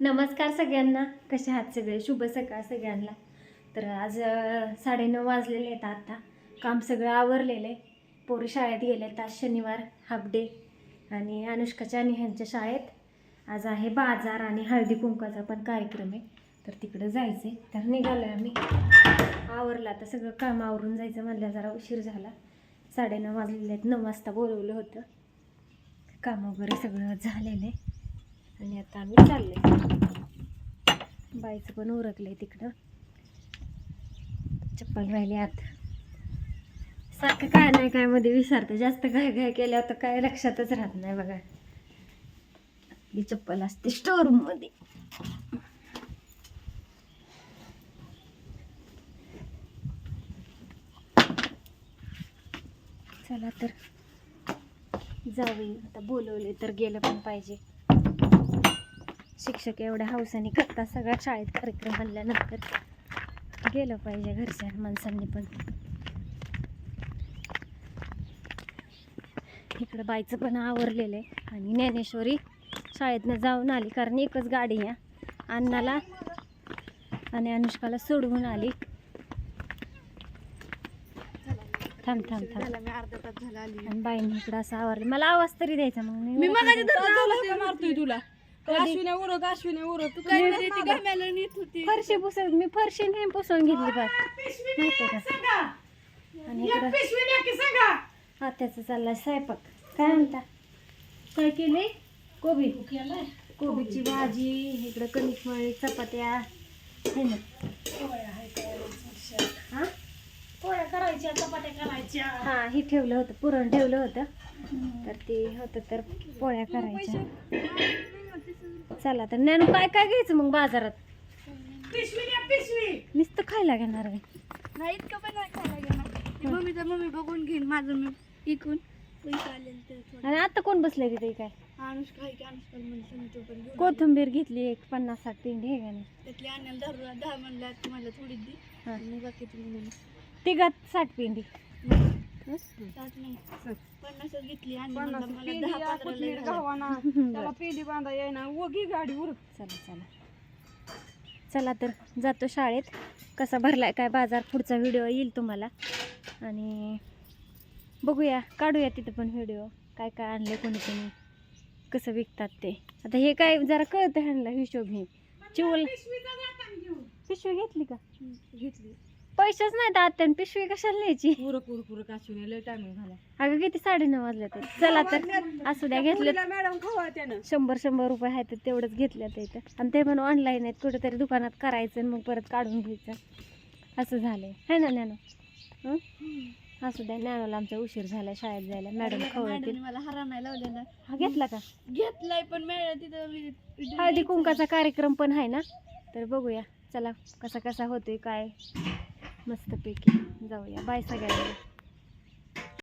नमस्कार सगळ्यांना. कसे आहात सगळे? शुभ सकाळ सगळ्यांना. तर आज साडेनऊ वाजलेले आहेत आत्ता काम सगळं आवरलेलं आहे. पोरं शाळेत गेले आहेत आज शनिवार हाफ डे आणि अनुष्काच्या आणि ह्यांच्या शाळेत. आज आहे बाजार आणि हळदी कुंकाचा पण कार्यक्रम आहे. तर तिकडं जायचं आहे तर निघालो आहे आम्ही. आवरलं आता सगळं काम आवरून जायचं म्हणलं जरा उशीर झाला. साडेनऊ वाजलेले आहेत. नऊ वाजता बोलवलं होतं. काम वगैरे सगळं झालेलं आहे. आणि आता आम्ही चाललो बाईचं पण उरकलंय तिकडं. चप्पल राहिली आत. सारखं काय नाही काय मध्ये विसरतं. जास्त काय काय केलं तर काय लक्षातच राहत नाही बघा. आपली चप्पल असते स्टोरूममध्ये. चला तर जाऊया. आता बोलवले तर गेलं पण पाहिजे. शिक्षक एवढ्या हौसाने करतात. सगळ्या शाळेत कार्यक्रम आणल्यानंतर गेलं पाहिजे घरच्या माणसांनी पण. इकडं बाईचं पण आवरलेलं आहे. आणि ज्ञानेश्वरी शाळेतनं जाऊन आली कारण एकच गाडी आहे. अण्णाला आणि अनुष्काला सोडवून आली. थांब थांब थांब. झाला मी अर्धा तास झाला आली. आणि बाईने इकडं असं आवरलं. मला आवाज तरी द्यायचा मग. मी मी मगाची ओरडते. तर मारतोय तुला. अश्विन्या उरक अश्विन्या उरक तू काय म्हणते ती गरम्याला नीट होती. फरशी पुसत मी फरशी नाही पुसून घेतली का? आणि इकडं आत्याचा चाललाय स्वयंपाक. काय म्हणता? काय केले? कोबी. कोबीची भाजी इकडं कणिक मळी चपात्या. हे ना? हा? पोळ्या करायच्या चपात्या करायच्या. हा हे ठेवलं होतं पुरण ठेवलं होतं. तर ते होतं तर पोळ्या करायच्या. चला तर नॅनू काय काय घ्यायचं मग बाजारात? पिशवी द्या पिशवी. नुसतं खायला घेणार आहे नाही इतकं पण नाही खायला घेणार. मम्मीचा मम्मी बघून घेईन माझं मी इकून. पैसे आले तर थोडं. आणि आता कोण बसलंय तिथे काय? अनुष्का आहे की अनुष्का म्हणून तो पण घेऊन कोथिंबीर घेतली एक पन्नास साठ पिंडी आहे का नाही? त्यातली दहा दहा म्हणला तुम्हाला थोडी दी. हा. आणि बाकी तुम्ही तिघात साठ पिंडी. पन्नासच घेतली आणि म्हणलं मला दहा त्याला पेली बांधा येईना गाडी चला चला चला तर जातो शाळेत. कसा भरलाय काय बाजार पुढचा व्हिडिओ येईल तुम्हाला. आणि बघूया काढूया तिथं पण व्हिडिओ. काय काय आणलं कोणी कोणी कसं विकतात ते. आता हे काय जरा कळतं ह्यांना हिशोब हे. चिवल पिशवी घेतली का? घेतली. पैसेच नाहीत आत्यान पिशवी कशाला न्यायची? लय टायमिंग झाला. अगं किती साडेनऊ वाजले तर चला तर असू द्या घेतलं मॅडम खावा त्यानं शंभर शंभर रुपये आहेत तर तेवढंच घेतलं ते इथं. आणि ते पण ऑनलाईन आहेत कुठेतरी दुकानात करायचं आणि मग परत काढून घ्यायचं. असं झालंय. है ना नॅनो? हं? असू द्या नॅनोला आमचा उशीर झाला शाळेत जायला. मॅडम खवळतील मॅडमने मला हरा नाही लावलेला हा घेतला का? घेतलाय पण मॅडम तिथं मी- हळदी कुंकाचा कार्यक्रम पण आहे ना? तर बघूया चला कसा कसा होतोय काय? मस्तपैकी जाऊया. बाय सगळ्यांना.